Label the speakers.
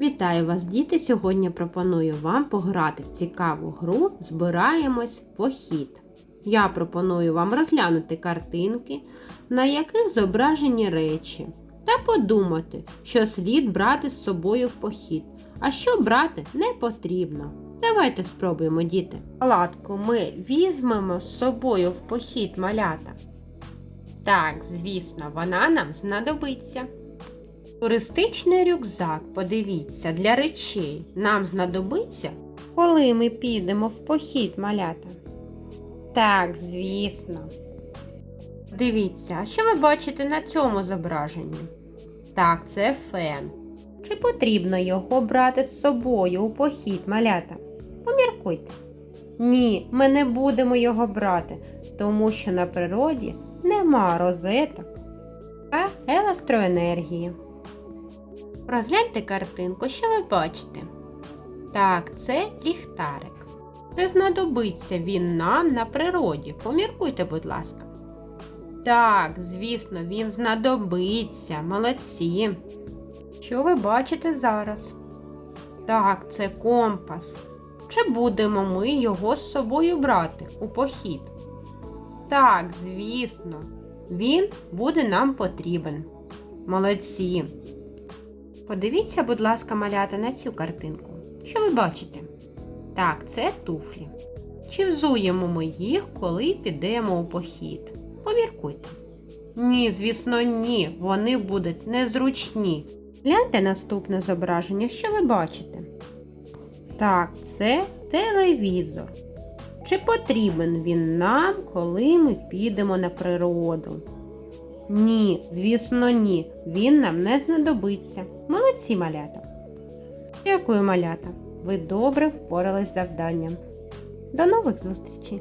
Speaker 1: Вітаю вас, діти! Сьогодні пропоную вам пограти в цікаву гру Збираємось в похід. Я пропоную вам розглянути картинки, на яких зображені речі, та подумати, що слід брати з собою в похід, а що брати не потрібно. Давайте спробуємо, діти. Палатку ми візьмемо з собою в похід малята. Так, звісно, вона нам знадобиться. Туристичний рюкзак, подивіться, для речей нам знадобиться, коли ми підемо в похід малята. Так, звісно. Дивіться, що ви бачите на цьому зображенні? Так, це фен. Чи потрібно його брати з собою у похід малята? Поміркуйте. Ні, ми не будемо його брати, тому що на природі нема розеток та електроенергії. Розгляньте картинку, що ви бачите. Так, це ліхтарик. Чи знадобиться він нам на природі? Поміркуйте, будь ласка. Так, звісно, він знадобиться. Молодці. Що ви бачите зараз? Так, це компас. Чи будемо ми його з собою брати у похід? Так, звісно, він буде нам потрібен. Молодці. Подивіться, будь ласка, малята, на цю картинку. Що ви бачите? Так, це туфлі. Чи взуємо ми їх, коли підемо у похід? Поміркуйте. Ні, звісно, ні. Вони будуть незручні. Гляньте наступне зображення, що ви бачите? Так, це телевізор. Чи потрібен він нам, коли ми підемо на природу? Ні, звісно, ні. Він нам не знадобиться. Молодці малята. Дякую, малята. Ви добре впорались з завданням. До нових зустрічей!